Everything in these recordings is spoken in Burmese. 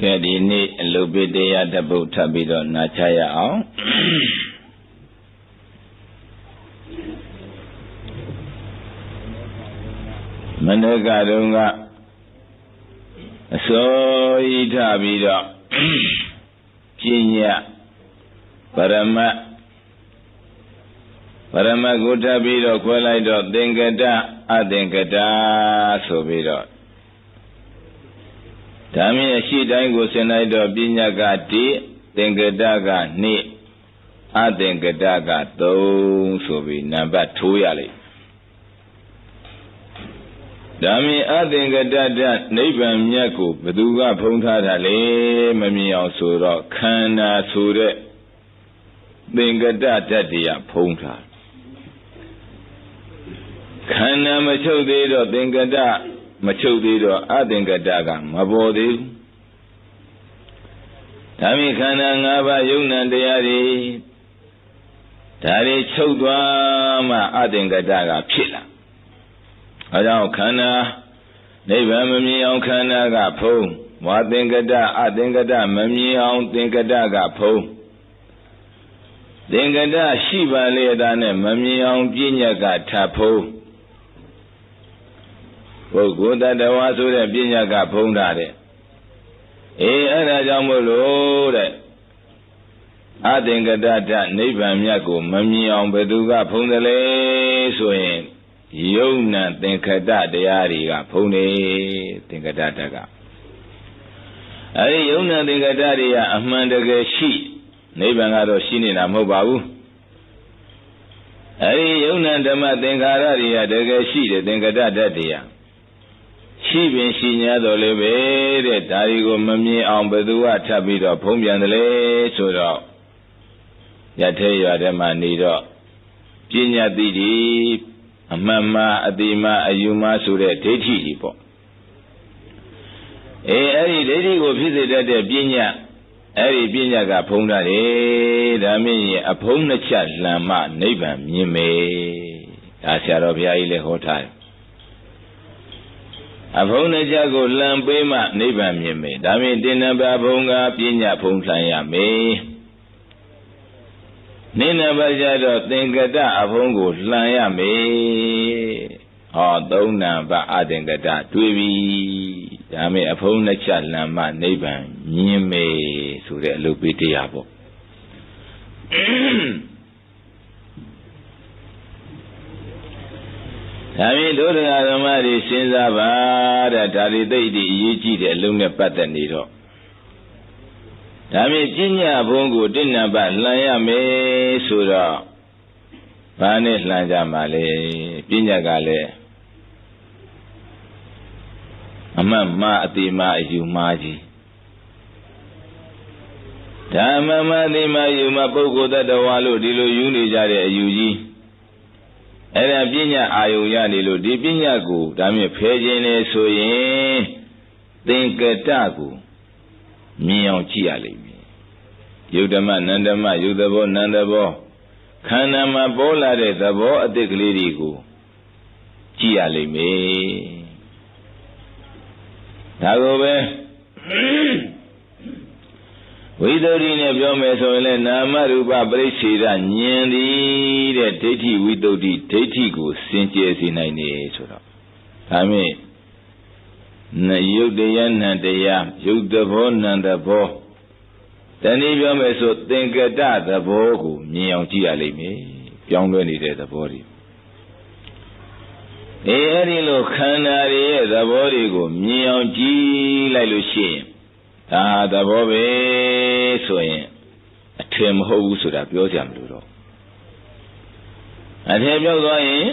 ကဲဒီနေ့အလုပိတရားတပုတ်ထပ်ပြီးတော့နာချရအောင်မနကတုန်းကအစိုးရထပြီးတော့ပညာပရမတ်ပရမတ်ကိုထပ်ပြီးတော့ခွဲလိုက်တော့သင်္ကတအသင်္ကတဆိုပြီးတော့ ဓမ္မရဲ့ရှိတိုင်းကိုဆင်လိုက်တော့ပညာကတိသင်္ကတက2အသင်္ကတက3ဆိုပြီးနံပါတ်ထိုးရလိမ့်ဓမ္မအသင်္ကတတနိဗ္ဗာန်မြတ်ကိုဘသူကဖုံးထားတာလဲမမြင်အောင်ဆိုတော့ခန္ဓာဆိုတဲ့သင်္ကတတတ္တရားဖုံးထားခန္ဓာမချုပ်သေးတော့သင်္ကတ မချုပ်သေးတော့အသင်္ကတကမပေါ်သေးဘူးဒါမိခန္ဓာ၅ပါးယုံနံတရားတွေဒါတွေချုပ်သွားမှအသင်္ကတကဖြစ်လာအဲကြောင့်ခန္ဓာနိဗ္ဗာန်မမြင်အောင်ခန္ဓာကဖုံးဝါသင်္ကတအသင်္ကတမမြင်အောင်သင်္ကတကဖုံးသင်္ကတရှိပါလေတာနဲ့မမြင်အောင်ပြဉ္ညကထဖုံး ပုဂ္ဂိုလ်တ attva ဆိုတဲ့ပညာကဖုံးတာတဲ့အေးအဲ့ဒါကြောင့်မို့လို့တဲ့အသင်္ကတတနိဗ္ဗာန်မြတ်ကိုမမြင်အောင်ဘယ်သူကဖုံးတယ်လဲဆိုရင်ယုံနံသင်္ခတတရားတွေကဖုံးနေသင်္ခတတကအဲဒီယုံနံသင်္ခတတွေကအမှန်တကယ်ရှိနိဗ္ဗာန်ကတော့ရှိနေတာမဟုတ်ပါဘူးအဲဒီယုံနံဓမ္မသင်္ခါရတွေကတကယ်ရှိတယ်သင်္ခတတတရား ရှိပင်ရှိ냐တော်လည်းပဲတဲ့ဒါဒီကိုမမြင်အောင်ဘယ်သူကထပ်ပြီးတော့ဖုံးပြန်တယ်လေဆိုတော့ရထဲရွာထဲမှာနေတော့ပညာတိတိအမှန်မှအတိမှအယူမှဆိုတဲ့ဒိဋ္ဌိကြီးပေါ့အေးအဲ့ဒီဒိဋ္ဌိကိုဖြစ်စေတတ်တဲ့ပညာအဲ့ဒီပညာကဖုံးတာလေဒါမင်းရဲ့အဖုံးနှစ်ချက်လမ်းမှနိဗ္ဗာန်မြင်မယ်ဒါဆရာတော်ဘုရားကြီးလည်းဟောထားတယ် အဘုံနှစ်ချက်ကိုလံပေးမှနိဗ္ဗာန်မြင်မယ်ဒါမြင်တင်နဘဘုံကပညာဖုံးလှန်ရမယ်နိနဘကြတော့သင်္ကတအဘုံကိုလှန်ရမယ်ဟောသုံးနံပါအသင်္ကတတွေးပြီဒါမြင်အဘုံနှစ်ချက်လံမှနိဗ္ဗာန်မြင်မယ်ဆိုတဲ့အလုပ်ပေးတရားပေါ့ ဒါဖြင့်ဒုဒကာဓမ္မတွေစဉ်းစားပါတဲ့ဒါတွေသိတိအရေးကြီးတဲ့အလုံးနဲ့ပတ်သက်နေတော့ဒါဖြင့်ပညာဘုံကိုတဏ္ဍပလှန်ရမယ်ဆိုတော့ဘာနဲ့လှန်ကြမှာလဲပညာကလည်းအမှတ်မှားအတိမှားအယူမှားကြီးဓမ္မမအတိမှားယူမှာပုဂ္ဂိုလ်တ attva လို့ဒီလိုယူနေကြတဲ့အယူကြီး အဲ့ဒါပညာအာယုံရနေလို့ဒီပညာကိုဒါမြင်ဖယ်ခြင်းလေဆိုရင်သင်္ကတကိုမြင်အောင်ကြည့်ရလိမ့်မယ်ယုတ်ဓမ္မနန္ဓမ္မယုတ်သဘောနန္ဓဘောခန္ဓာမှာပေါ်လာတဲ့သဘောအတိတ်ကလေးတွေကိုကြည့်ရလိမ့်မယ်ဒါကိုပဲ ဝိသုဒ္ဓိနဲ့ပြောမယ်ဆိုရင်လည်းနာမရူပပရိစ္ဆေဒဉာဏ်သည်တဲ့ဒိဋ္ဌိဝိသုဒ္ဓိဒိဋ္ဌိကိုစင်ကြယ်စေနိုင်တယ်ဆိုတော့ဒါမြင့်နယုတ်တရားနံတရားယုတ်သဘောနံသဘောတဏှိပြောမယ်ဆိုသင်္ကတသဘောကိုမြင်အောင်ကြည့်ရလိမ့်မယ်ပြောင်းလဲနေတဲ့သဘောတွေအေးအဲ့ဒီလိုခန္ဓာတွေရဲ့သဘောတွေကိုမြင်အောင်ကြည့်လိုက်လို့ရှိရင် ဒါသဘောပဲဆိုရင်အထင်မဟုတ်ဘူးဆိုတာပြောကြမလို့တော့အထင်ပြောသွားရင်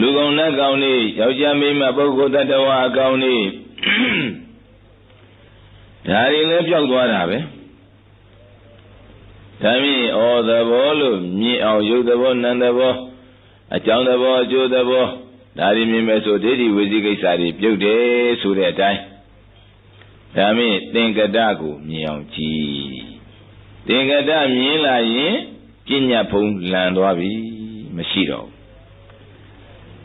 လူကောင်နတ်ကောင်နေယောက်ျားမိန်းမပုဂ္ဂိုလ်တ attva အကောင်နေဒါတွေလည်းပြောက်သွားတာပဲဒါမြင့်ဩသဘောလို့မြင်အောင်ယုတ်သဘောနံသဘောအကြောင်းသဘောအကျိုးသဘောဒါတွေမြင်မဲ့ဆိုဒိဋ္ဌိဝိသိကိစ္စတွေပြုတ်တယ်ဆိုတဲ့အတိုင်း ဒါမင်းသင်္ကတကိုမြင်အောင်ကြည့်သင်္ကတမြင်လာရင်ပညာဖုံးလန်သွားပြီမရှိတော့ဘူး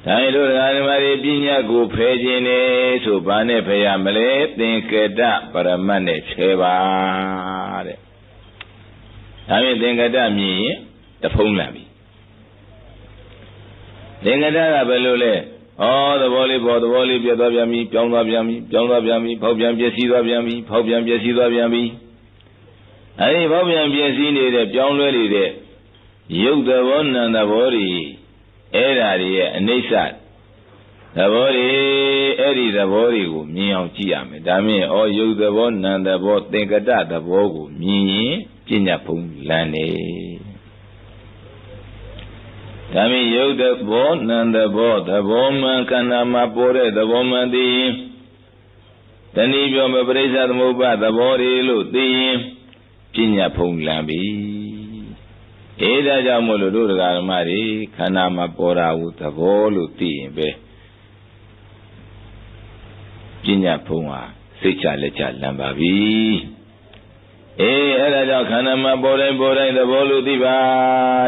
ဒါရင်တို့ဒကာဓမ္မတွေပညာကိုဖယ်ခြင်းနေဆိုဘာနဲ့ဖယ်ရမလဲသင်္ကေတပရမတ်နဲ့ဖယ်ပါတဲ့ဒါဖြင့်သင်္ကေတမြင်ရင်တဖုံးလာပြီသင်္ကေတကဘယ်လိုလဲ ဩသဘောလေးပေါ်သဘောလေးပြတ်သွားပြန်ပြီပြောင်းသွားပြန်ပြီပြောင်းသွားပြန်ပြီဖောက်ပြန်ပြည့်စည်သွားပြန်ပြီဖောက်ပြန်ပြည့်စည်သွားပြန်ပြီအဲဒီဖောက်ပြန်ပြည့်စည်နေတဲ့ပြောင်းလဲနေတဲ့ရုပ်သဘောနာမ်သဘောတွေအဲ့ဓာတွေရဲ့အနိစ္စသဘောတွေအဲ့ဒီသဘောတွေကိုမြင်အောင်ကြည့်ရမယ်ဒါမြင်ဩရုပ်သဘောနာမ်သဘောသင်္ကတသဘောကိုမြင်ရင်ပညာဖုံးလန်းနေ ဒါမြင်ရုပ်သဘောနာမ်သဘောသဘောမှန်ခန္ဓာမှာပေါ်တဲ့သဘောမှန်သိရင်တဏှိပြောမပရိစ္ဆသမုပ္ပါသဘောတွေလို့သိရင်ပညာဖုံးလန်းပြီအဲဒါကြောင့်မို့လို့တို့တရားဓမ္မတွေခန္ဓာမှာပေါ်တာဟုသဘောလို့သိရင်ပဲပညာဖုံးဟာစိတ်ချလက်ချလံပါပြီ အေးအဲ့ဒါကြောင့်ခန္ဓာမှာပေါ်တိုင်းပေါ်တိုင်းသဘောလို့သိပါ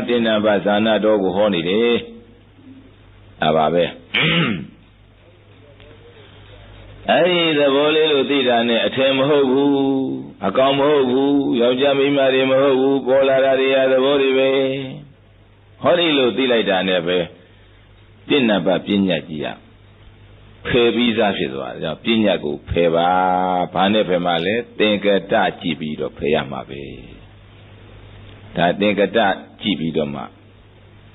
တိဏ္ဍဗဇာနာတော်ကိုဟောနေတယ်အပါပဲအဲ့ဒီသဘောလေးလို့သိတာနဲ့အထင်မဟုတ်ဘူးအကောင်မဟုတ်ဘူးယောက်ျားမိန်းမတွေမဟုတ်ဘူးပေါ်လာတာတွေကသဘောတွေပဲဟောဒီလို့သိလိုက်တာနဲ့ပဲတင့်နံပါတ်ပညာကြီးရ ဖယ်ပြီးသားဖြစ်သွားတယ်ပညာကိုဖယ်ပါဘာနဲ့ဖယ်မှလဲသင်္ကတကြည့်ပြီးတော့ဖယ်ရမှာပဲဒါသင်္ကတကြည့်ပြီးတော့မှ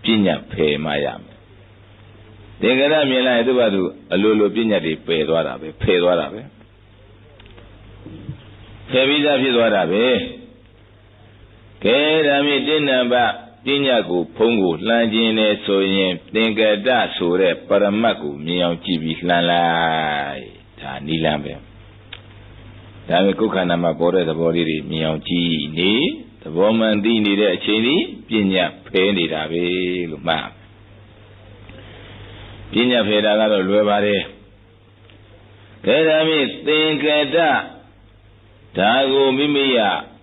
ပညာဖယ်မှရမယ်သင်္ကတမြင်လိုက်သူ့ဘာသူအလိုလိုပညာတွေပယ်သွားတာပဲဖယ်သွားတာပဲဖယ်ပြီးသားဖြစ်သွားတာပဲကဲဒါမြင့်တင်းနံပါ တ်ပညာကိုဖုံးကိုလှမ်းခြင်းနဲ့ဆိုရင်သင်္ကတဆိုတဲ့ပရမတ်ကိုမြင်အောင်ကြည့်ပြီးလှမ်းလိုက်ဒါနိလန်းပဲဒါပေမဲ့ကိုယ်ခန္ဓာမှာပေါ်တဲ့သဘောလေးတွေမြင်အောင်ကြည့်နေသဘောမှန်သိနေတဲ့အချိန်ဒီပညာဖဲနေတာပဲလို့မှတ်ပညာဖယ်တာကတော့လွယ်ပါတယ်ကဲဒါမြင့်သင်္ကတဒါကိုမိမိရ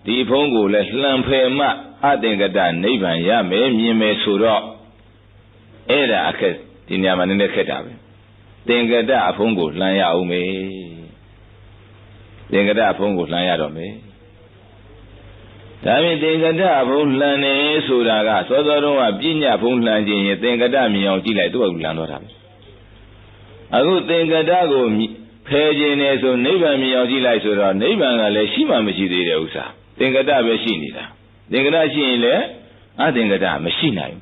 ဒီဖုံးကိုလည်းလှန်ဖယ်မှ အသင်္ကတနိဗ္ဗာန်ရမယ်မြင်မယ်ဆိုတော့အဲ့ဒါအခက်ဒီနေရာမှာနည်းနည်းခက်တာပဲသင်္ကတအဖုံးကိုလှန်ရအောင်မေသင်္ကတအဖုံးကိုလှန်ရတော့မေဒါဖြင့်သင်္ကတအဖုံးလှန်နေဆိုတာကစောစောတုန်းကပြညဖုံးလှန်ခြင်းရင်သင်္ကတမြင်အောင်ကြည့်လိုက်သူ့ဘာလှန်တော့တာပဲအခုသင်္ကတကိုဖယ်ခြင်းနေဆိုနိဗ္ဗာန်မြင်အောင်ကြည့်လိုက်ဆိုတော့နိဗ္ဗာန်ကလည်းရှိမှမရှိသေးတဲ့ဥစ္စာသင်္ကတပဲရှိနေတာ သင်္ကတရှိရင်လည်းအသင်္ကတမရှိနိုင်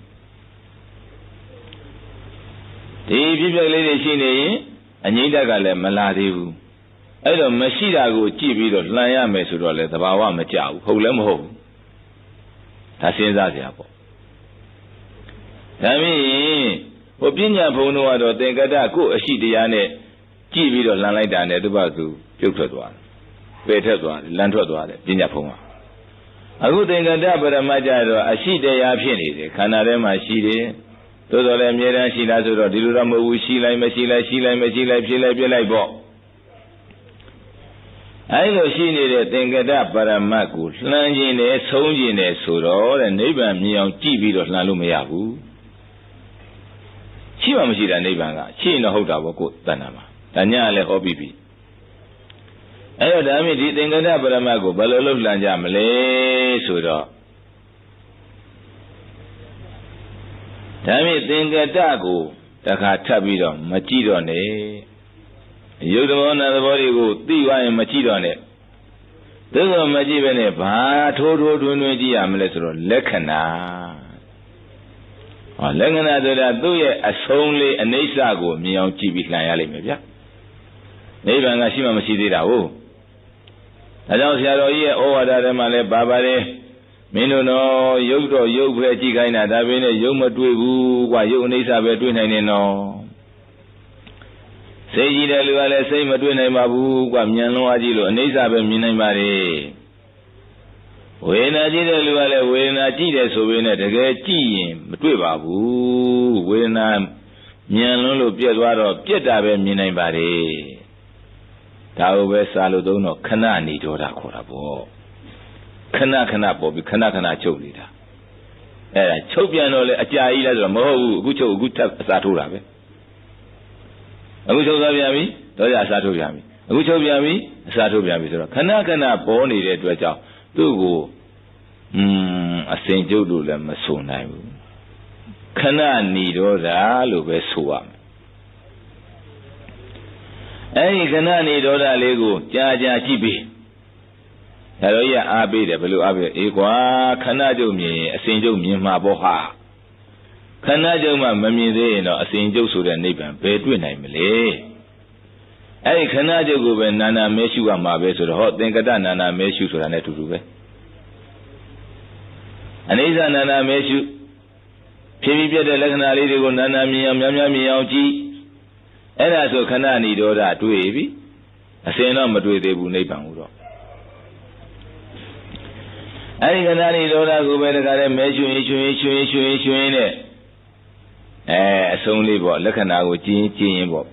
ဘူးဒီပြည့်ပြည့်လေးတွေရှိနေရင်အငိမ့်တက်ကလည်းမလာသေးဘူးအဲ့တော့မရှိတာကိုကြည့်ပြီးတော့လှန်ရမယ်ဆိုတော့လေသဘာဝမကြဘူးဟုတ်လည်းမဟုတ်ဘူးဒါစဉ်းစားစရာပေါ့ဒါမင်းဟိုပညာဘုံတို့ကတော့သင်္ကတကိုအရှိတရားနဲ့ကြည့်ပြီးတော့လှန်လိုက်တာနဲ့သူ့ဘာသူပြုတ်ထွက်သွားတယ်ပယ်ထက်သွားတယ်လန်ထွက်သွားတယ်ပညာဘုံက အခုသင်္ကတပရမကြတော့အရှိတရားဖြစ်နေတယ်ခန္ဓာထဲမှာရှိတယ်သို့တော်လည်းအမြဲတမ်းရှိလားဆိုတော့ဒီလိုတော့မဟုတ်ဘူးရှိလိုက်မရှိလိုက်ရှိလိုက်မရှိလိုက်ဖြစ်လိုက်ပြလိုက်ပေါ့အဲလိုရှိနေတဲ့သင်္ကတပရမတ်ကိုလှမ်းခြင်းနဲ့ဆုံးခြင်းနဲ့ဆိုတော့တဲ့နိဗ္ဗာန်မြင်အောင်ကြည့်ပြီးတော့လှမ်းလို့မရဘူးရှိမှမရှိတာနိဗ္ဗာန်ကရှိရင်တော့ဟုတ်တာပေါ့ကိုယ်တဏ္ဍာမှာဒါညလည်းဟောပြီးပြီ အဲ့တော့ဒါမြင့်ဒီသင်္ကတပရမတ်ကိုဘယ်လိုလုပ်လှမ်းကြမလဲဆိုတော့ဒါမြင့်သင်္ကတကိုတခါထပ်ပြီးတော့မကြည့်တော့နဲ့ယုတ်တော်နာသဘောတွေကိုသိသွားရင်မကြည့်တော့နဲ့သို့သောမကြည့်ပဲနဲ့ဘာထိုးထိုးထွန်းထွန်းကြည့်ရမလဲဆိုတော့လက္ခဏာဟောလက္ခဏာဆိုတာသူ့ရဲ့အဆုံးလေးအနိစ္စကိုမြင်အောင်ကြည့်ပြီးလှန်ရလိမ့်မယ်ဗျနိဗ္ဗာန်ကရှိမှမရှိသေးတာဟုတ် ဒါကြောင့်ဆရာတော်ကြီးရဲ့ဩဝါဒထဲမှာလည်းပါပါတယ်မင်းတို့တော့ရုပ်တော့ရုပ်ပဲကြည့်ခိုင်းတာဒါပေမဲ့ရုပ်မတွေ့ဘူးကွာရုပ်အိဋ္ဌာပဲတွေ့နိုင်နေတော့စိတ်ကြည့်တဲ့လူကလည်းစိတ်မတွေ့နိုင်ပါဘူးကွာမြန်လွန်အားကြီးလို့အိဋ္ဌာပဲမြင်နိုင်ပါတယ်ဝေဒနာကြည့်တဲ့လူကလည်းဝေဒနာကြည့်တယ်ဆိုပေမဲ့တကယ်ကြည့်ရင်မတွေ့ပါဘူးဝေဒနာမြန်လွန်းလို့ပြက်သွားတော့ပြက်တာပဲမြင်နိုင်ပါတယ် ဒါကိုပဲစာလို့သုံးတော့ခဏနေတော့တာခေါ်တာပေါ့ခဏခဏပေါ်ပြီးခဏခဏချုပ်နေတာအဲ့ဒါချုပ်ပြန်တော့လေအကြာကြီးလဲဆိုတော့မဟုတ်ဘူးအခုချုပ်အခုထပ်အစာထိုးတာပဲအခုချုပ်သွားပြန်ပြီဒေါသအစားထုတ်ပြန်ပြီအခုချုပ်ပြန်ပြီအစားထုတ်ပြန်ပြီဆိုတော့ခဏခဏပေါ်နေတဲ့အတွက်ကြောင့်သူ့ကိုอืมအစင်ကျုပ်လို့လည်းမဆိုနိုင်ဘူးခဏနေတော့တာလို့ပဲဆိုရမယ် အဲ့ဒီခဏနေတော့တာလေးကိုကြာကြာကြည့်ပြီးဒါတော့ရအားပေးတယ်ဘယ်လိုအားပေးအေးကွာခဏကျုပ်မြင်ရင်အစင်ကျုပ်မြင်မှာပေါ့ဟာခဏကျုပ်မှမမြင်သေးရင်တော့အစင်ကျုပ်ဆိုတဲ့နိဗ္ဗာန်ဘယ်တွေ့နိုင်မလဲအဲ့ဒီခဏကျုပ်ကိုပဲနာနာမဲရှုရမှာပဲဆိုတော့ဟောသင်္ကတနာနာမဲရှုဆိုတာနဲ့အတူတူပဲအနိစ္စနာနာမဲရှုဖြည်းဖြည်းပြတဲ့လက္ခဏာလေးတွေကိုနာနာမြင်အောင်များများမြင်အောင်ကြည့် အဲ့ဒါဆိုခဏဏီဒေါသတွေ့ပြီအစင်တော့မတွေ့သေးဘူးနိဗ္ဗာန်ကိုတော့အဲ့ဒီခဏဏီဒေါသကိုပဲတခါတည်းမဲရှင်ရှင်ရှင်ရှင်ရှင်နဲ့အဲအဆုံးလေးပေါ့လက္ခဏာကိုကြည့်ကြည့်ရင်ပေါ့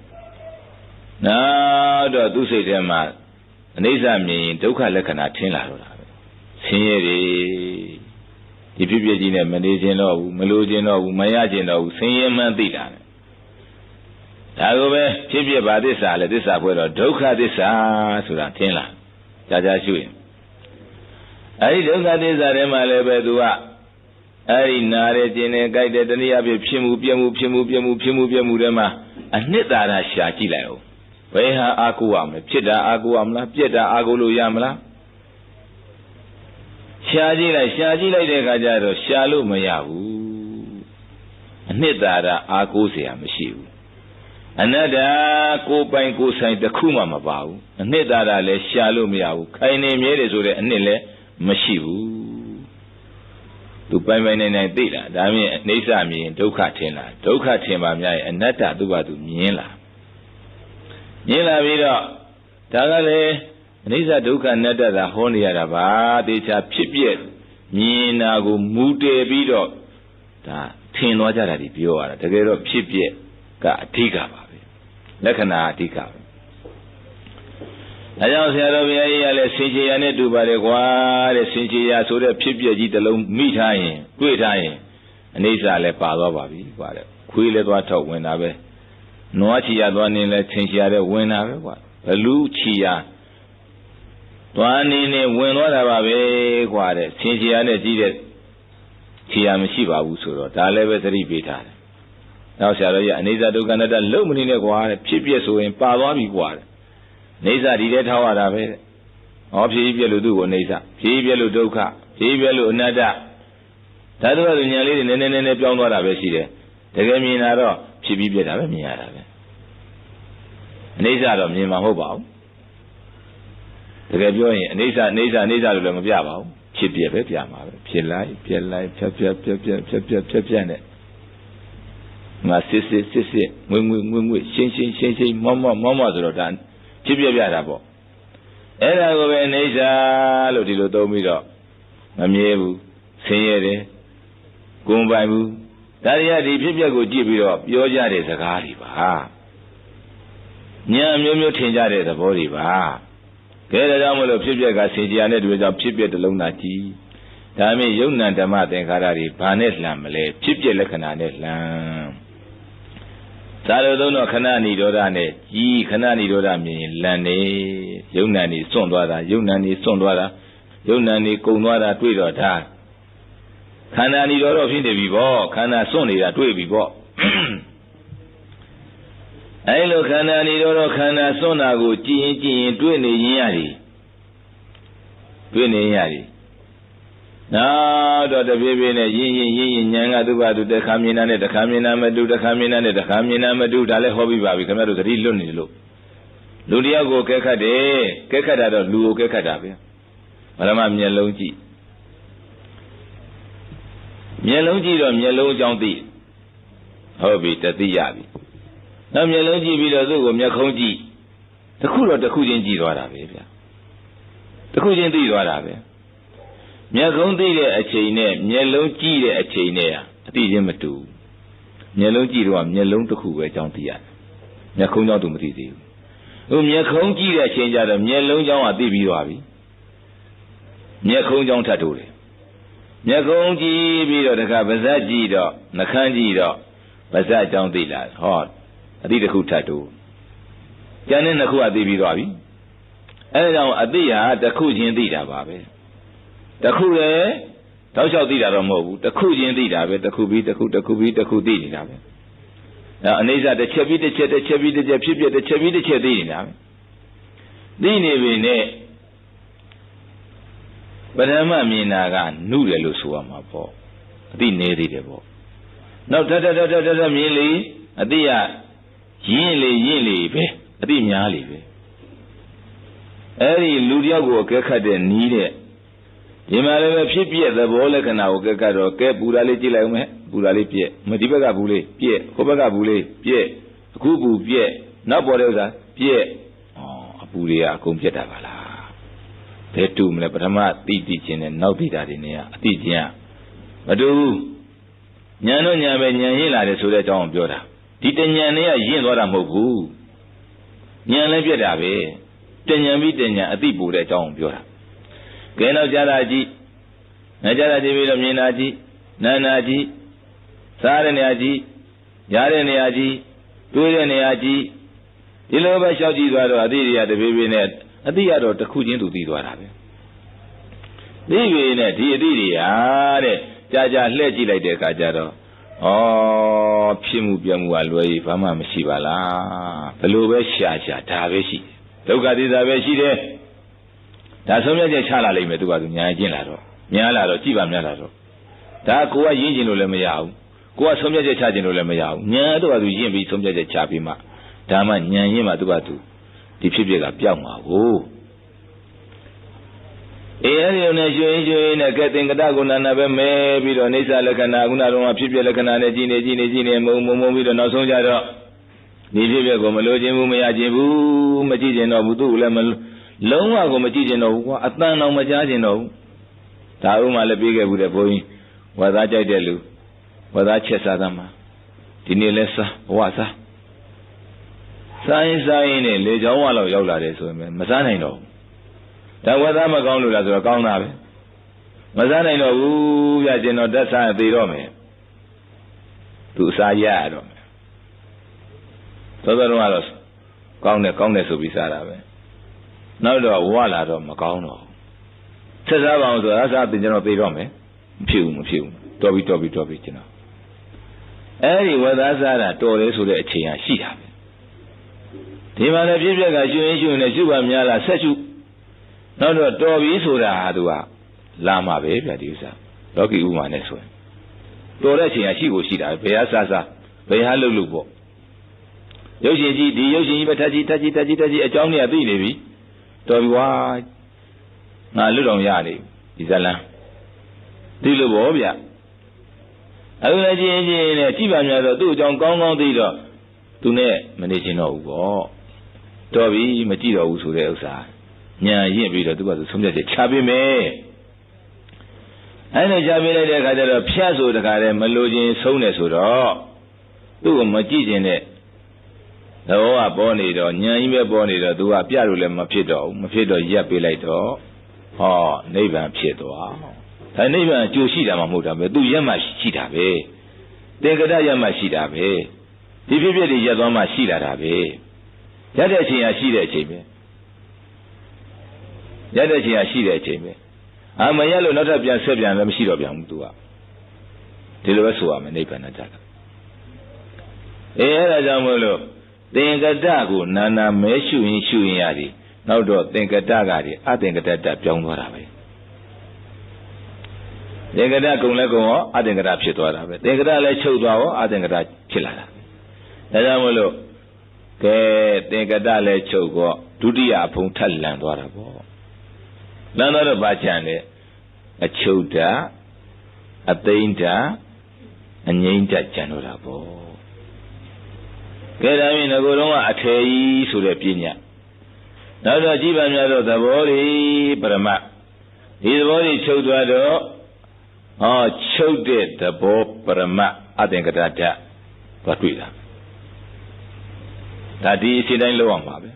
နောက်တော့သူ့စိတ်ထဲမှာအနိစ္စမြင်ရင်ဒုက္ခလက္ခဏာထင်လာတော့တာပဲဆင်းရဲတွေဒီဖြစ်ဖြစ်ကြီးနဲ့မနေခြင်းတော့ဘူးမလိုခြင်းတော့ဘူးမရခြင်းတော့ဘူးဆင်းရဲမှန်းသိတာနဲ့ ဒါကိုပဲဖြစ်ဖြစ်ပါသစ္စာလဲသစ္စာဖွဲ့တော့ဒုက္ခသစ္စာဆိုတာထင်လာကြာကြာရှုရင်အဲဒီဒုက္ခသစ္စာထဲမှာလည်းပဲသူကအဲဒီနာရဲကျင်နေကြိုက်တဲ့တနည်းအားဖြင့်ဖြစ်မှုပြမှုဖြစ်မှုပြမှုဖြစ်မှုပြမှုထဲမှာအနှစ်သာရရှာကြည့်လိုက်အောင်ဘယ်ဟာအာကိုရမလဲဖြစ်တာအာကိုရမလားပြက်တာအာကိုလို့ရမလားရှာကြည့်လိုက်ရှာကြည့်လိုက်တဲ့အခါကျတော့ရှာလို့မရဘူးအနှစ်သာရအာကိုเสียမရှိဘူး အနတ္တကိုပိုင်ကိုဆိုင်တစ်ခုမှမပါဘူးအနှစ်သာရလည်းရှာလို့မရဘူးခိုင်နေမြဲတယ်ဆိုတဲ့အနှစ်လည်းမရှိဘူးသူပိုင်ပိုင်နိုင်နိုင်သိတာဒါမြင်အိဋ္ဌမြင်ဒုက္ခထင်လာဒုက္ခထင်ပါများရင်အနတ္တသူ့ဘာသူမြင်လာမြင်လာပြီးတော့ဒါကလည်းအနိစ္စဒုက္ခအနတ္တသာဟောနေရတာပါတေချာဖြစ်ပြက်မြင်တာကိုမူတည်ပြီးတော့ဒါထင်သွားကြတာဒီပြောရတာတကယ်တော့ဖြစ်ပြက်က အဓိကပါပဲ လက္ခဏာအဓိကပဲအဲကြောင့်ဆရာတော်ဘုရားကြီးကလည်းစင်ချေရနဲ့တူပါတယ်ကွာတဲ့စင်ချေရဆိုတဲ့ဖြစ်ပြက်ကြီးတစ်လုံးမိထားရင်တွေ့ထားရင်အနိစ္စလည်းပါသွားပါပြီကွာတဲ့ခွေးလည်းသွားထောက်ဝင်တာပဲနွားချီရသွားနေလဲချင်းချရတဲ့ဝင်တာပဲကွာဘလူချီရသွားနေနေဝင်သွားတာပါပဲကွာတဲ့ချင်းချရနဲ့ကြီးတဲ့ချီရမရှိပါဘူးဆိုတော့ဒါလည်းပဲသတိပေးထားတယ် နောက်ဆရာတော်ကြီးအနိစ္စဒုက္ခအနတ္တလုံမနေနဲ့ကွာတဲ့ဖြစ်ပြဆိုရင်ပါသွားပြီကွာတဲ့နေစ္စဒီတဲ့ထောက်ရတာပဲတဲ့ဟောဖြစ်ပြလို့သူ့ကိုနေစ္စဖြစ်ပြလို့ဒုက္ခဖြစ်ပြလို့အနတ္တဓာတုဝဉာဏ်လေးတွေနည်းနည်းနည်းနည်းပြောင်းသွားတာပဲရှိတယ်တကယ်မြင်တာတော့ဖြစ်ပြီးပြတာပဲမြင်ရတာပဲအနိစ္စတော့မြင်မှာမဟုတ်ပါဘူးတကယ်ပြောရင်အနိစ္စအနိစ္စအနိစ္စလို့လည်းမပြပါဘူးဖြစ်ပြပဲပြမှာပဲဖြစ်လိုက်ပြက်လိုက်ဖြတ်ဖြတ်ဖြတ်ဖြတ်ဖြတ်ဖြတ်ဖြတ်ဖြတ်နဲ့ ငါစစ်စစ်စစ်စစ်ငွေငွေငွေငွေရှင်းရှင်းရှင်းရှင်းမောမောမောမောဆိုတော့ဒါဖြစ်ပြပြတာပေါ့အဲ့ဒါကိုပဲအိဋ္ဌာလို့ဒီလိုသုံးပြီးတော့မမြဲဘူးဆင်းရဲတယ်ဂုံပိုင်ဘူးဒါတွေကဒီဖြစ်ပျက်ကိုကြည့်ပြီးတော့ပြောကြတဲ့စကားတွေပါညာမျိုးမျိုးထင်ကြတဲ့သဘောတွေပါကဲဒါကြောင့်မလို့ဖြစ်ပျက်ကစင်ကြရတဲ့တွေ့ကြောင့်ဖြစ်ပျက်တစ်လုံးသာကြည့်ဒါမြင်ယုံ nant ဓမ္မသင်္ခါရတွေဘာနဲ့လှမ်းမလဲဖြစ်ပျက်လက္ခဏာနဲ့လှမ်း သာလို့သုံးတော့ခဏဏီဒေါသနဲ့ကြီးခဏဏီဒေါသမြင်ရင်လန်နေယုံ nant နေစွန့်သွားတာယုံ nant နေစွန့်သွားတာယုံ nant နေကုံသွားတာတွေ့တော့ဒါခန္ဓာဏီတော်တော့ဖြစ်နေပြီပေါ့ခန္ဓာစွန့်နေတာတွေ့ပြီပေါ့အဲလိုခန္ဓာဏီတော်တော့ခန္ဓာစွန့်တာကိုကြည်ရင်ကြည်ရင်တွေ့နေရင်ရတယ်တွေ့နေရင်ရတယ် နောက်တော့တပြေးပြေးနဲ့ရင်းရင်ရင်းရင်ဉာဏ်ကသူ့ဘာသူတခါမြင်တာနဲ့တခါမြင်တာမတူတခါမြင်တာနဲ့တခါမြင်တာမတူဒါလည်းဟောပြီးပါပြီခင်ဗျားတို့သတိလွတ်နေလို့လူတယောက်ကိုကဲခတ်တယ်ကဲခတ်တာတော့လူကိုကဲခတ်တာပဲဘယ်မှာမျက်လုံးကြည့်မျက်လုံးကြည့်တော့မျက်လုံးအကြောင်းသိဟုတ်ပြီတသိရပြီနောက်မျက်လုံးကြည့်ပြီးတော့သူ့ကိုမျက်ခုံးကြည့်တခုတော့တခုချင်းကြည့်သွားတာပဲဗျာတခုချင်းသိသွားတာပဲ မျက်ခုံးသိတဲ့အချိန်နဲ့မျက်လုံးကြည့်တဲ့အချိန်နဲ့အတိချင်းမတူမျက်လုံးကြည့်တော့မျက်လုံးတစ်ခုပဲအကြောင်းသိရတယ်မျက်ခုံးကြောင့်သူမသိသေးဘူးဟိုမျက်ခုံးကြည့်တဲ့အချိန်ကျတော့မျက်လုံးကြောင့်ကသိပြီးသွားပြီမျက်ခုံးကြောင့်ထပ်တိုးတယ်မျက်ခုံးကြည့်ပြီးတော့တခါပါဇက်ကြည့်တော့နှခမ်းကြည့်တော့ပါဇက်အကြောင်းသိလာဟောအတိတစ်ခုထပ်တိုးကျန်တဲ့နှစ်ခုကသိပြီးသွားပြီအဲဒါကြောင့်အသိဟာတစ်ခုချင်းသိတာပါပဲ တစ်ခုလေတောက်လျှောက်သိတာတော့မဟုတ်ဘူးတစ်ခုချင်းသိတာပဲတစ်ခုပြီးတစ်ခုတစ်ခုပြီးတစ်ခုသိနေတာပဲအဲအနေစာတစ်ချက်ပြီးတစ်ချက်တစ်ချက်ပြီးတစ်ချက်ဖြစ်ဖြစ်တစ်ချက်ပြီးတစ်ချက်သိနေတာပဲသိနေပြီနဲ့ပရမမြင်တာကနုတယ်လို့ဆိုရမှာပေါ့အသိနေသေးတယ်ပေါ့နောက်ထပ်ထပ်ထပ်ထပ်ထပ်မြင်လေအသိရရင်းလေရင်းလေပဲအသိများလေပဲအဲ့ဒီလူတယောက်ကိုအကဲခတ်တဲ့နီးတဲ့ ဒီမှာလည်းပဲဖြစ်ပြက်သဘောလက္ခဏာကိုကဲကတ်တော့ကဲပူတာလေးကြည့်လိုက်ဦးမယ်ပူတာလေးပြက်မဒီဘက်ကဘူးလေးပြက်ဟိုဘက်ကဘူးလေးပြက်အခုပူပြက်နောက်ပေါ်တဲ့ဥစ္စာပြက်ဩအပူတွေကအကုန်ပြက်တာပါလားဘယ်တူမလဲပထမတိတိချင်းနဲ့နောက်တိတာတွေနဲ့အတိချင်းကမတူဘူးညံတော့ညံပဲညံရင်းလာတယ်ဆိုတဲ့အကြောင်းကိုပြောတာဒီတညံနဲ့ကရင့်သွားတာမဟုတ်ဘူးညံလည်းပြက်တာပဲတညံပြီးတညံအတိပူတဲ့အကြောင်းကိုပြောတာ ကဲနောက်ကြတာကြည့်ငါကြတာကြည့်ပြီးတော့မြင်တာကြည့်နာနာကြည့်စားတဲ့နေရာကြည့်ရတဲ့နေရာကြည့်တွေးတဲ့နေရာကြည့်ဒီလိုပဲလျှောက်ကြည့်သွားတော့အတိတွေကတပြေးပြေးနဲ့အတိကတော့တစ်ခုချင်းသူသိသွားတာပဲသိပြီနဲ့ဒီအတိတွေဟာတဲ့ကြာကြာလှည့်ကြည့်လိုက်တဲ့အခါကျတော့ဩဖြစ်မှုပြမှုကလွယ်ရည်ဘာမှမရှိပါလားဘလို့ပဲရှာရှာဒါပဲရှိဒုက္ခသစ္စာပဲရှိတယ် ဒါဆုံးဖြတ်ချက်ချလာလိမ့်မယ်သူကသူညာကျင့်လာတော့ညာလာတော့ကြည်ပါများလာတော့ဒါကိုကရင်းကျင်လို့လည်းမရဘူးကိုကဆုံးဖြတ်ချက်ချကျင်လို့လည်းမရဘူးညာတော့သူရင်းပြီးဆုံးဖြတ်ချက်ချပြီးမှဒါမှညာရင်းမှသူကသူဒီဖြစ်ဖြစ်ကပြောက်မှာကိုအေးအဲ့ဒီနဲ့ရွှေရွှေနဲ့ကဲတင်္ကတကုဏနာပဲမဲပြီးတော့အိဋ္ဌလက္ခဏာခုနကတော့ဖြစ်ဖြစ်လက္ခဏာနဲ့ကြည်နေကြည်နေကြည်နေမုံမုံမုံပြီးတော့နောက်ဆုံးကြတော့ဒီဖြစ်ဖြစ်ကိုမလိုချင်ဘူးမရချင်ဘူးမကြည့်ချင်တော့ဘူးသူ့ကိုလည်းမလုံး ဝကိုမကြည့်ချင်တော့ဘူးကွာအတန်တော့မကြားချင်တော့ဘူးဒါဥမှလည်းပြေးခဲ့ဘူးတဲ့ဘုန်းကြီးဝါသားကြိုက်တဲ့လူဝါသားချက်စားသမှာဒီနေ့လဲစားဘဝစားစားရင်စားရင်နဲ့လေချောင်းဝလောက်ရောက်လာတယ်ဆိုရင်မစားနိုင်တော့ဘူးဒါဝါသားမကောင်းလို့လားဆိုတော့ကောင်းတာပဲမစားနိုင်တော့ဘူးပြကျင်တော့တက်စားသေတော့မယ်သူအစားရရတော့မယ်သောသောတော့ကတော့ကောင်းတယ်ကောင်းတယ်ဆိုပြီးစားတာပဲ နောက်တော့ဝလာတော့မကောင်းတော့ဆက်စားပါအောင်ဆိုအစားတင်ကျွန်တော်သေတော့မယ်မဖြစ်ဘူးမဖြစ်ဘူးတော်ပြီတော်ပြီတော်ပြီကျွန်တော်အဲ့ဒီဝသားစားတာတော်တယ်ဆိုတဲ့အချိန်ဟာရှိတာပဲဒီမှာလည်းပြည့်ပြက်ကရှင်ရင်ရှင်နဲ့ရှုပါများလားဆက်ရှုနောက်တော့တော်ပြီဆိုတာဟာသူကလာမှာပဲဗျဒီဥစ္စာလောကီဥမာနဲ့ဆိုရင်တော်တဲ့အချိန်ဟာရှိကိုရှိတာပဲဘယ်ဟာစားစားဘယ်ဟာလှုပ်လှုပ်ပေါ့ရုပ်ရှင်ကြီးဒီရုပ်ရှင်ကြီးပဲထက်ကြီးထက်ကြီးထက်ကြီးထက်ကြီးအကြောင်းကြီးသိနေပြီ တော်ပြီဝါငါလွတ်တော်ရနေဒီဇလန်းဒီလိုပေါ့ဗျအခုလည်းချင်းချင်းနဲ့ကြည်ပါများတော့သူ့အကြောင်းကောင်းကောင်းသိတော့သူနဲ့မနေချင်တော့ဘူးပေါ့တော်ပြီမကြည့်တော့ဘူးဆိုတဲ့ဥစ္စာညာရင့်ပြီးတော့သူကသူဆုံးဖြတ်ချက်ချပေးမယ်အဲ့လိုချပေးလိုက်တဲ့အခါကျတော့ဖြတ်ဆိုတခါတည်းမလိုချင်ဆုံးတယ်ဆိုတော့သူ့ကိုမကြည့်ချင်တဲ့ သဘောကပေါ်နေတော့ညံကြီးပဲပေါ်နေတော့သူကပြလို့လည်းမဖြစ်တော့ဘူးမဖြစ်တော့ရက်ပေးလိုက်တော့ဟောနိဗ္ဗာန်ဖြစ်သွားဒါနိဗ္ဗာန်ကြိုရှိတာမှမဟုတ်တာပဲသူရက်မှရှိတာပဲသင်္ကတရက်မှရှိတာပဲဒီဖြစ်ဖြစ်တွေရက်သွားမှရှိလာတာပဲရက်တဲ့အချိန်ဟာရှိတဲ့အချိန်ပဲရက်တဲ့အချိန်ဟာရှိတဲ့အချိန်ပဲအာမရက်လို့နောက်ထပ်ပြန်ဆက်ပြန်လည်းမရှိတော့ပြန်ဘူးသူကဒီလိုပဲဆိုရမယ်နိဗ္ဗာန်ကြတာအေးအဲ့ဒါကြောင့်မို့လို့ သင်္ကတကိုနာနာမဲရှုရင်ရှုရင်ရတယ်နောက်တော့သင်္ကတကတွေအသင်္ကတတပြောင်းသွားတာပဲသင်္ကတကုံလည်းကုံရောအသင်္ကတဖြစ်သွားတာပဲသင်္ကတလည်းချုပ်သွားရောအသင်္ကတဖြစ်လာတာဒါကြောင့်မလို့ကဲသင်္ကတလည်းချုပ်တော့ဒုတိယဖုံထက်လန်သွားတာပေါ့လန်တော့ဘာချန်လဲအချုပ်တာအသိမ့်တာအငိမ့်တာကျန်တော့တာပေါ့ ကဲဒါမြင်ငကိုယ်လုံးကအထေကြီးဆိုတဲ့ပညာနောက်တော့ကြည်ပါများတော့သဘောတွေပရမဒီသဘောတွေချုပ်သွားတော့ဟောချုပ်တဲ့သဘောပရမအသင်္ကတဓာတ်သွားတွေ့တာဒါဒီအချိန်တိုင်းလောက်အောင်ပါပဲ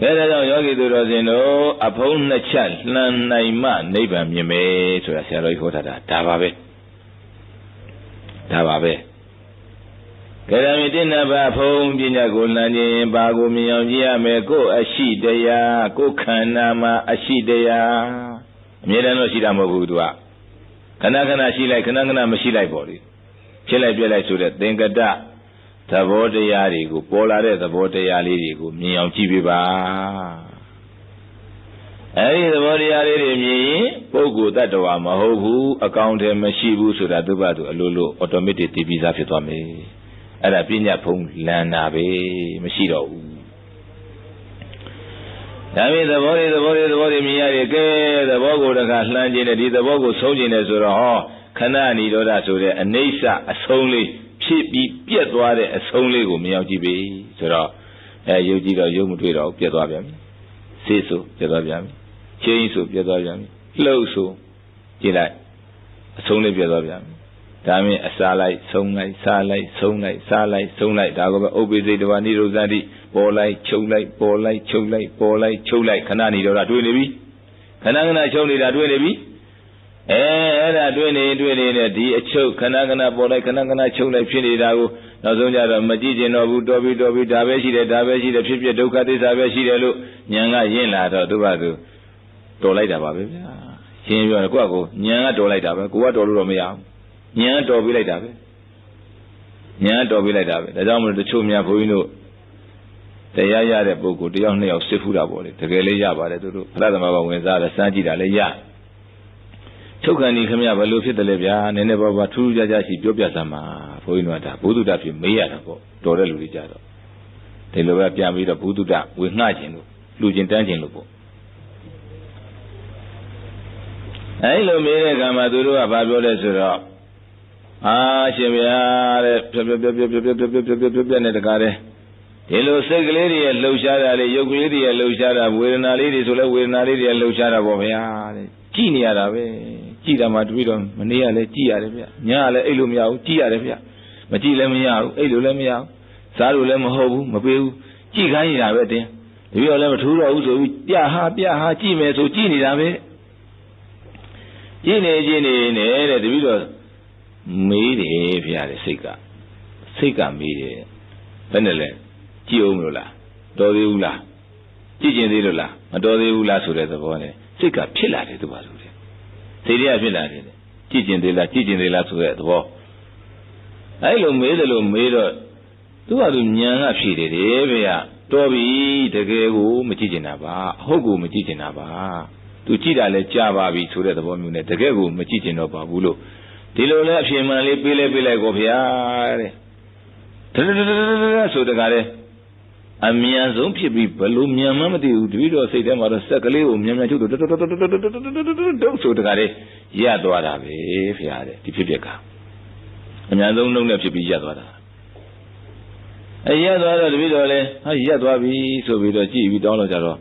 ကဲဒါကြောင့်ယောဂီသူတော်စင်တို့အဖုံးနှစ်ချက်လှမ်းနိုင်မှနိဗ္ဗာန်မြင်မယ်ဆိုတာဆရာတော်ကြီးဟောထားတာဒါပါပဲဒါပါပဲ ကရမီတိနဘဖုံပညာကိုလမ်းခြင်းဘာကိုမြင်အောင်ကြည့်ရမယ်ကိုယ်အရှိတရားကိုယ်ခန္ဓာမှာအရှိတရားအမြဲတမ်းတော့ရှိတာမဟုတ်ဘူးသူကခဏခဏရှိလိုက်ခဏခဏမရှိလိုက်ပေါ့လေဖြစ်လိုက်ပြက်လိုက်ဆိုတဲ့သင်္ကတသဘောတရားတွေကိုပေါ်လာတဲ့သဘောတရားလေးတွေကိုမြင်အောင်ကြည့်ပြပါအဲဒီသဘောတရားလေးတွေမြင်ရင်ပုဂ္ဂိုလ်တ attva မဟုတ်ဘူးအကောင့်ထဲမရှိဘူးဆိုတာသူ့ဘာသူအလိုလို automatic တည်ပြီးသားဖြစ်သွားမယ် အဲ့ဒါပညာဖုံးလန်တာပဲမရှိတော့ဘူးဒါပေမဲ့သဘောတွေသဘောတွေသဘောတွေမြင်ရတယ်ကဲသဘောကိုတခါလှမ်းခြင်းနဲ့ဒီသဘောကိုဆုံးခြင်းနဲ့ဆိုတော့ဟောခဏနိရောဓဆိုတဲ့အနိစ္စအဆုံးလေးဖြစ်ပြီးပြက်သွားတဲ့အဆုံးလေးကိုမရောက်ကြည့်ပြီဆိုတော့အဲယုတ်ကြည့်တော့ယုတ်မတွေ့တော့ပြက်သွားပြန်ပြီစေဆိုပြက်သွားပြန်ပြီချင်းဆိုပြက်သွားပြန်ပြီလှုပ်ဆိုကြည့်လိုက်အဆုံးလေးပြက်သွားပြန်ပြီ ဒါမြင်အစာလိုက်ဆုံးလိုက်စားလိုက်ဆုံးလိုက်စားလိုက်ဆုံးလိုက်ဒါကပဲဥပ္ပိစိတ်တဝနိရောဇတိပေါ်လိုက်ချုပ်လိုက်ပေါ်လိုက်ချုပ်လိုက်ပေါ်လိုက်ချုပ်လိုက်ခဏနေတော့တွေ့နေပြီခဏခဏချုပ်နေတာတွေ့နေပြီအဲအဲ့ဒါတွေ့နေတွေ့နေတဲ့ဒီအချုပ်ခဏခဏပေါ်လိုက်ခဏခဏချုပ်လိုက်ဖြစ်နေတာကိုနောက်ဆုံးကြတော့မကြည့်ကျင်တော့ဘူးတော်ပြီတော်ပြီဒါပဲရှိတယ်ဒါပဲရှိတယ်ဖြစ်ဖြစ်ဒုက္ခသစ္စာပဲရှိတယ်လို့ဉာဏ်ကရင့်လာတော့သူ့ဘာသူတော်လိုက်တာပါပဲဗျာရှင်းပြောတယ်ကိုယ့်ကကိုဉာဏ်ကတော်လိုက်တာပဲကိုကတော်လို့တော့မရဘူး ဉာဏ်တော်ပေးလိုက်တာပဲဉာဏ်တော်ပေးလိုက်တာပဲဒါကြောင့်မလို့တချို့များဘုန်းကြီးတို့တရားရတဲ့ပုဂ္ဂိုလ်တယောက်နှစ်ယောက်စစ်ဖူးတာပေါ့လေတကယ်လေးရပါတယ်သူတို့ဖရသမဘာဝင်စားတယ်စမ်းကြည့်တာလည်းရချုပ်ခံနေခမရဘယ်လိုဖြစ်တယ်လဲဗျာနည်းနည်းပါးပါထူးထူးခြားခြားရှိပြောပြစမ်းပါဘုန်းကြီးတို့ကဒါဘုဒ္ဓတဖြစ်မေးရတာပေါ့တော်တဲ့လူတွေကြတော့ဒီလိုပဲပြန်ပြီးတော့ဘုဒ္ဓတဝေငှခြင်းလို့လူချင်းတန်းခြင်းလို့ပေါ့အဲလိုမေးတဲ့ကံမှာသူတို့ကဘာပြောလဲဆိုတော့ အာရှင်ဗျာတဲ့ပြပြပြပြပြပြပြပြပြပြပြပြနဲ့တကားတဲ့ဒီလိုစိတ်ကလေးတွေရဲ့လှုပ်ရှားတာလေရုပ်ကလေးတွေရဲ့လှုပ်ရှားတာဝေဒနာလေးတွေဆိုလဲဝေဒနာလေးတွေရဲ့လှုပ်ရှားတာပေါ့ဗျာတဲ့ကြည်နေရတာပဲကြည်တာမှတပည့်တော်မနေရလဲကြည်ရတယ်ဗျညကလည်းအဲ့လိုမရဘူးကြည်ရတယ်ဗျမကြည်လည်းမရဘူးအဲ့လိုလည်းမရဘူးစားလို့လည်းမဟုတ်ဘူးမပေးဘူးကြည်ခိုင်းနေတာပဲတင်းတပည့်တော်လည်းမထူးတော့ဘူးဆိုပြီးပြဟာပြဟာကြည်မယ်ဆိုကြည်နေတာပဲကြည်နေကြည်နေနေတဲ့တပည့်တော် မေးတယ်ဖရားတဲ့စိတ်ကစိတ်ကမေးတယ်ဘယ်နဲ့လဲကြည့်အောင်မလို့လားတော်သေးဘူးလားကြည့်ကျင်သေးလို့လားမတော်သေးဘူးလားဆိုတဲ့သဘောနဲ့စိတ်ကဖြစ်လာတယ်သူပါဆိုတယ်စိတ်တွေကဖြစ်လာတယ်ကြည့်ကျင်သေးလားကြည့်ကျင်သေးလားဆိုတဲ့သဘောအဲ့လိုမေးတယ်လို့မေးတော့သူကသူညံကဖြေတယ်တဲ့ဗျာတော်ပြီတကယ်ကိုမကြည့်ကျင်တာပါအဟုတ်ကိုမကြည့်ကျင်တာပါသူကြည့်တာလဲကြားပါပြီဆိုတဲ့သဘောမျိုးနဲ့တကယ်ကိုမကြည့်ကျင်တော့ပါဘူးလို့ ဒီလိုလဲအဖြေမှန်လေးပေးလဲပေးလိုက်ကိုဗျာတဲ့တတတတဆိုတကားတဲ့အမြန်ဆုံးဖြစ်ပြီးဘလို့မြန်မှမသိဘူးတပည့်တော်စိတ်ထဲမှာတော့စက်ကလေးကိုမြန်မြန်ချုပ်တော့တုတ်တုတ်တုတ်တုတ်တုတ်တုတ်တုတ်ဆိုတကားလေးရသွားတာပဲဗျာတဲ့ဒီဖြစ်ဖြစ်ကအမြန်ဆုံးလုံးနဲ့ဖြစ်ပြီးရသွားတာအဲရသွားတော့တပည့်တော်လည်းဟာရသွားပြီဆိုပြီးတော့ကြည့်ပြီးတောင်းလို့ကြတော့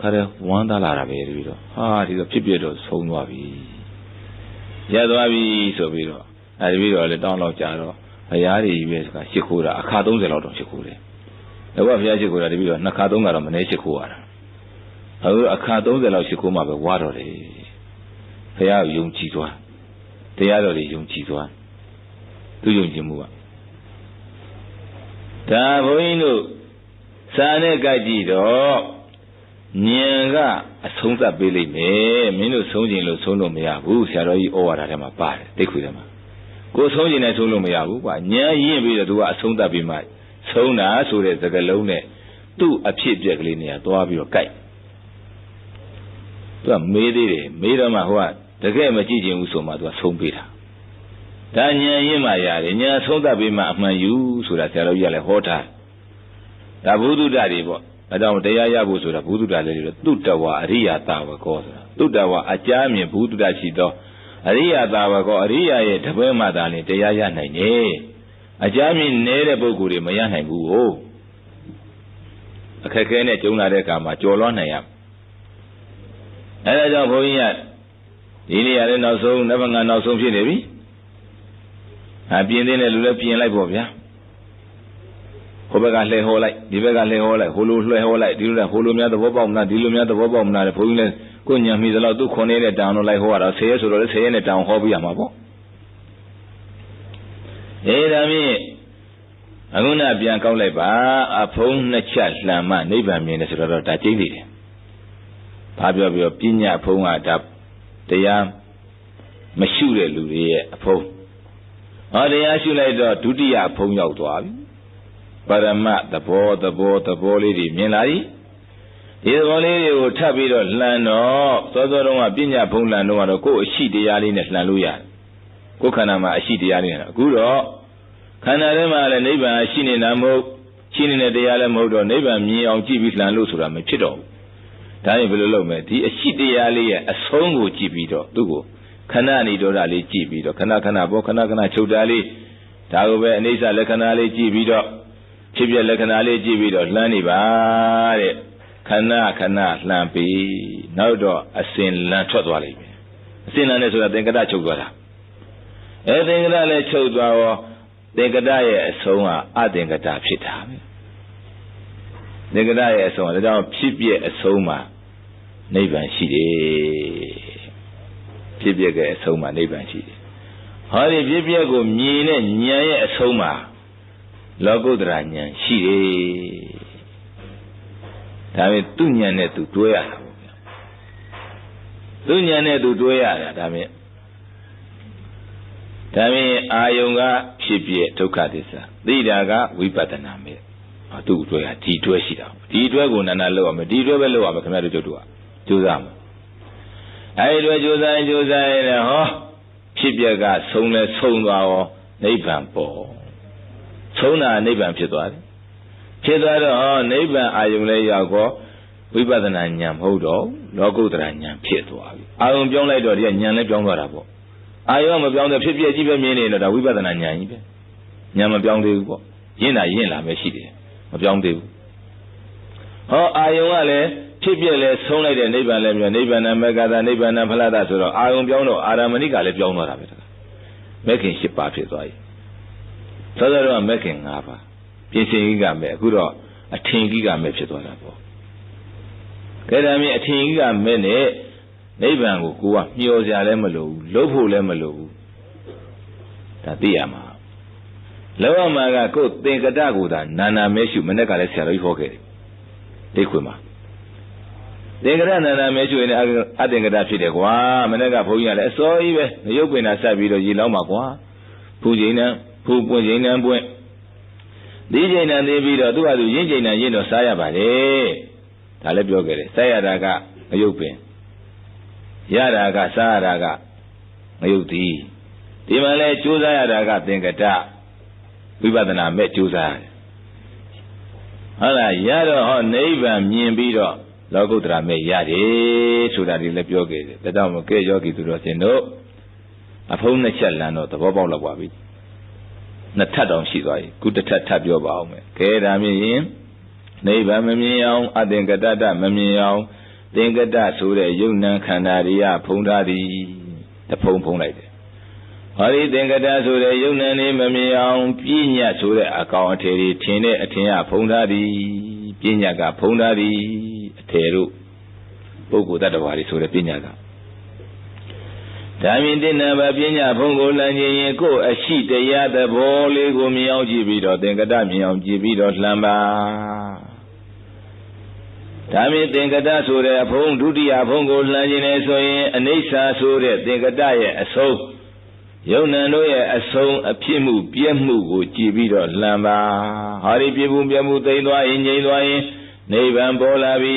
ခါတယ်ဝမ်းသာလာတာပဲတပည့်တော်ဟာဒီတော့ဖြစ်ဖြစ်တော့ဆုံးသွားပြီ ရသွားပြီဆိုပြီးတော့အဲဒီပြီးတော့လည်းတောင်းတော့ကြတော့ဘုရားကြီးပဲဆိုတာရှ िख ိုးတာအခါ30လောက်တော့ရှ िख ိုးတယ်။တော့ဘုရားရှ िख ိုးတာတပြီးတော့နှစ်ခါသုံးခါတော့မနေရှ िख ိုးရတာ။အခုအခါ30လောက်ရှ िख ိုးမှပဲဝါတော့တယ်။ဘုရားကိုယုံကြည်သွား။တရားတော်တွေယုံကြည်သွား။သူယုံကြည်မှုကဒါဘုန်းကြီးတို့စာနဲ့ကြကြည့်တော့ ဉာဏ်ကအဆုံးသတ်ပေးလိမ့်မယ်မင်းတို့ဆုံးကျင်လို့ဆုံးလို့မရဘူးဆရာတော်ကြီးဩဝါဒထဲမှာပါတယ်တိတ်ခွေထဲမှာကိုဆုံးကျင်နဲ့ဆုံးလို့မရဘူးကွာဉာဏ်ရင့်ပြီးတော့သူကအဆုံးသတ်ပြီးမှဆုံးတာဆိုတဲ့စကားလုံးနဲ့သူ့အဖြစ်ပြက်ကလေးနေရာသွားပြီးတော့ကြိုက်သူကမေးသေးတယ်မေးတော့မှဟိုကတကယ်မကြည့်ချင်ဘူးဆိုမှသူကဆုံးပေးတာဒါဉာဏ်ရင့်မှရတယ်ဉာဏ်ဆုံးသတ်ပြီးမှအမှန်ယူဆိုတာဆရာတော်ကြီးကလည်းဟောထားဒါဘုဒ္ဓတွေပေါ့ အဲကြောင့်တရားရဖို့ဆိုတာဘုဒ္ဓတာလေးတွေသုတဝအရိယတာဝကောဆိုတာသုတဝအကြမြင်ဘုဒ္ဓတာရှိသောအရိယတာဝကောအရိယရဲ့တပည့်မှသာလင်တရားရနိုင်တယ်အကြမြင်နေတဲ့ပုဂ္ဂိုလ်တွေမရနိုင်ဘူးဟုတ်အခက်ခဲနဲ့ကြုံလာတဲ့အခါမှာကြော်လွှမ်းနိုင်ရအဲဒါကြောင့်ဘုန်းကြီးကဒီနေရာလေးနောက်ဆုံးနဗငါနောက်ဆုံးဖြစ်နေပြီအပြင်းသေးတဲ့လူလည်းပြင်လိုက်ပေါ့ဗျာ ဟိုဘက်ကလှည့်ဟောလိုက်ဒီဘက်ကလှည့်ဟောလိုက်ဟိုလိုလှည့်ဟောလိုက်ဒီလိုလည်းဟိုလိုများသဘောပေါက်မလားဒီလိုများသဘောပေါက်မလားဘုန်းကြီးလည်းကိုညံမိသလောက်သူ့ခွန်နေတဲ့တောင်တော့လိုက်ဟောရတာဆယ်ရက်ဆိုတော့လည်းဆယ်ရက်နဲ့တောင်ဟောပြရမှာပေါ့အေးဒါမြင့်အခုနပြန်ကောက်လိုက်ပါအဖုံးနှစ်ချက်လှန်မှနိဗ္ဗာန်မြင်တယ်ဆိုတော့ဒါကျိနေတယ်ဘာပြောပြောပညာအဖုံးကဒါတရားမရှုတဲ့လူတွေရဲ့အဖုံးဟောတရားရှုလိုက်တော့ဒုတိယအဖုံးရောက်သွားပြီ ပရမတ်သဘောသဘောသဘောလေးတွေမြင်လာပြီဒီသဘောလေးတွေကိုထပ်ပြီးတော့လှန်တော့စောစောတုန်းကပညာဖုံးလှန်တော့ကတော့ကိုယ်အရှိတရားလေးနဲ့လှန်လို့ရတယ်ကိုယ်ခန္ဓာမှာအရှိတရားလေးနဲ့အခုတော့ခန္ဓာထဲမှာလည်းနိဗ္ဗာန်ရှိနေတာမဟုတ်ရှိနေတဲ့တရားလည်းမဟုတ်တော့နိဗ္ဗာန်မြင်အောင်ကြည့်ပြီးလှန်လို့ဆိုတာမဖြစ်တော့ဘူးဒါရင်ဘယ်လိုလုပ်မလဲဒီအရှိတရားလေးရဲ့အဆုံးကိုကြည့်ပြီးတော့သူ့ကိုခဏနေတော့တာလေးကြည့်ပြီးတော့ခဏခဏဘောခဏခဏချုပ်တာလေးဒါကိုပဲအိဋ္ဌလက္ခဏာလေးကြည့်ပြီးတော့ ဖြစ်ပြလက္ခဏာလေးကြည့်ပြီးတော့လှမ်းနေပါတဲ့ခဏခဏလှမ်းပြီးနောက်တော့အစဉ်လန်ထွက်သွားလိမ့်မယ်အစဉ်လန်နဲ့ဆိုတာသင်္ကတချုပ်သွားတာအဲသင်္ကတလည်းချုပ်သွားရောသင်္ကတရဲ့အဆုံးကအသင်္ကတဖြစ်တာပဲသင်္ကတရဲ့အဆုံးကဒါကြောင့်ဖြစ်ပြအဆုံးမှာနိဗ္ဗာန်ရှိတယ်ဖြစ်ပြကအဆုံးမှာနိဗ္ဗာန်ရှိတယ်ဟောဒီဖြစ်ပြကိုမြင်တဲ့ဉာဏ်ရဲ့အဆုံးမှာ လောကုတ္တရာဉာဏ်ရှိတယ်ဒါပေမဲ့သူ့ဉာဏ်နဲ့သူတွဲရတာပေါ့ဗျာသူ့ဉာဏ်နဲ့သူတွဲရတာဒါပေမဲ့ဒါပေမဲ့အာယုံကဖြစ်ပြဒုက္ခသစ္စာသိတာကဝိပဿနာမဲ့သူ့တွဲကဒီတွဲရှိတာဒီတွဲကိုနာနာလောက်ရမယ်ဒီတွဲပဲလောက်ရမယ်ခင်ဗျားတို့တို့ကကြိုးစားမယ်အဲဒီတွဲကြိုးစားရင်ကြိုးစားရင်ဟောဖြစ်ပြကဆုံးလဲဆုံးသွားရောနိဗ္ဗာန်ပေါ် ဆုံးတာနိဗ္ဗာန်ဖြစ်သွားတယ်ဖြစ်သွားတော့ဟောနိဗ္ဗာန်အာယုံလဲရောက်တော့ဝိပဿနာဉာဏ်မဟုတ်တော့လောကုတ္တရာဉာဏ်ဖြစ်သွားပြီအာယုံပြောင်းလိုက်တော့ဒီကဉာဏ်လည်းပြောင်းသွားတာပေါ့အာယုံမပြောင်းတဲ့ဖြစ်ပြကြီးပဲမြင်နေတော့ဒါဝိပဿနာဉာဏ်ကြီးပဲဉာဏ်မပြောင်းသေးဘူးပေါ့ရင့်တာရင့်လာမယ်ရှိတယ်မပြောင်းသေးဘူးဟောအာယုံကလည်းဖြစ်ပြလဲဆုံးလိုက်တဲ့နိဗ္ဗာန်လည်းမြောနိဗ္ဗာန်မဂ္ဂတာနိဗ္ဗာန်ဖလားတာဆိုတော့အာယုံပြောင်းတော့အာရမဏိကလည်းပြောင်းသွားတာပဲတခါမဂ်ခင်၈ပါးဖြစ်သွားပြီ သောသောတော့မဂ်ခင်၅ပါးပြင်စင်ကြီးကမဲ့အခုတော့အထင်ကြီးကမဲ့ဖြစ်သွားတာပေါ့ကဲဒါမြင်အထင်ကြီးကမဲ့နဲ့နိဗ္ဗာန်ကိုကိုကမျှော်စရာလည်းမလိုဘူးလှုပ်ဖို့လည်းမလိုဘူးဒါသိရမှာလောကမှာကကိုယ်သင်္ကတကိုသာနာနာမဲရှုမနေ့ကလည်းဆရာတော်ကြီးဟောခဲ့တယ်ဒိတ်ခွေမှာသင်္ကရနာနာမဲရှုရင်အသင်္ကတဖြစ်တယ်ကွာမနေ့ကဘုန်းကြီးကလည်းအစောကြီးပဲငရုတ်ပင်သာဆက်ပြီးတော့ရေလောင်းပါကွာဖူချိန်နဲ့ ဖူပွင့်ချိန်နဲ့ပွင့်ဒီချိန်နဲ့သေးပြီးတော့သူ့ဟာသူရင်းချိန်နဲ့ရင်းတော့စားရပါလေဒါလည်းပြောခဲ့တယ်စားရတာကငရုတ်ပင်ရတာကစားရတာကငရုတ်သည်ဒီမှာလဲကြိုးစားရတာကသင်္ကတဝိပဿနာမဲ့ကြိုးစားရတယ်ဟုတ်လားရတော့ဟောနိဗ္ဗာန်မြင်ပြီးတော့လောကုတ္တရာမဲ့ရတယ်ဆိုတာဒီလည်းပြောခဲ့တယ်ဒါကြောင့်မကဲယောဂီသူတော်ရှင်တို့အဖုံးနှစ်ချက်လမ်းတော့သဘောပေါက်လောက်ပါပြီ နှစ်ထပ်တောင်ရှိသွားပြီခုတစ်ထပ်ထပ်ပြောပါအောင်မယ်ကဲဒါမြင်ရင်နိဗ္ဗာန်မမြင်အောင်အသင်္ကတတမမြင်အောင်သင်္ကတဆိုတဲ့ယုံနံခန္ဓာတွေကဖုံးထားသည်တဖုံဖုံးလိုက်တယ်ဟောဒီသင်္ကတဆိုတဲ့ယုံနံလေးမမြင်အောင်ပြည့်ညတ်ဆိုတဲ့အကောင်အထေတွေထင်တဲ့အထင်ကဖုံးထားသည်ပြည့်ညတ်ကဖုံးထားသည်အထေတို့ပုဂ္ဂိုလ်တ attva တွေဆိုတဲ့ပြည့်ညတ်က ဒါမြင်တဲ့နာဘပညာဖုံးကိုလမ်းခြင်းရင်ကိုယ်အရှိတရားသဘောလေးကိုမြင်အောင်ကြည့်ပြီးတော့သင်္ကတမြင်အောင်ကြည့်ပြီးတော့လှမ်းပါဒါမြင်သင်္ကတဆိုတဲ့အဖုံးဒုတိယဖုံးကိုလှမ်းခြင်းနဲ့ဆိုရင်အနိစ္စဆိုတဲ့သင်္ကတရဲ့အဆုံးယုံနံတို့ရဲ့အဆုံးအဖြစ်မှုပြည့်မှုကိုကြည်ပြီးတော့လှမ်းပါဟာဒီပြည့်မှုပြည့်မှုသိမ့်သွားရင်ငြိမ့်သွားရင်နိဗ္ဗာန်ပေါ်လာပြီ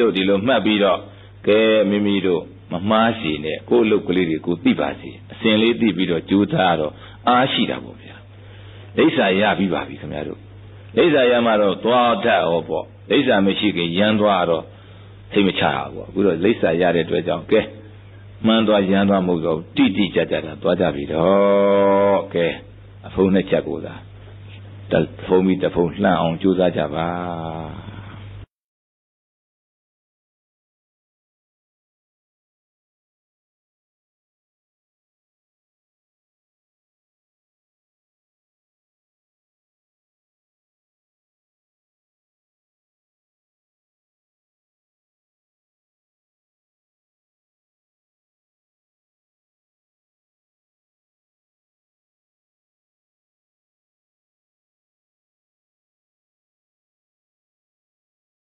လို့ဒီလိုမှတ်ပြီးတော့ကဲမိမိတို့ မမှားစီနဲ့ကိုယ့်အလုပ်ကလေးတွေကိုသိပါစေအစဉ်လေးသိပြီးတော့ကြိုးစားတော့အားရှိတာပေါ့ဗျာဒိဋ္ဌာရပြီးပါပြီခင်ဗျားတို့ဒိဋ္ဌာရမှတော့သွားတတ်ဟောပေါ့ဒိဋ္ဌာမရှိခင်ရမ်းသွားတော့သိမချတာပေါ့အခုတော့ဒိဋ္ဌာရတဲ့အတွက်ကြောင့်ကဲမှန်းသွားရမ်းသွားမဟုတ်တော့တိတိကျကျတာသွားကြပြီတော့ကဲအဖုံးနှစ်ချက်ကိုသာတဖုံးပြီးတဖုံးလှမ်းအောင်ကြိုးစားကြပါ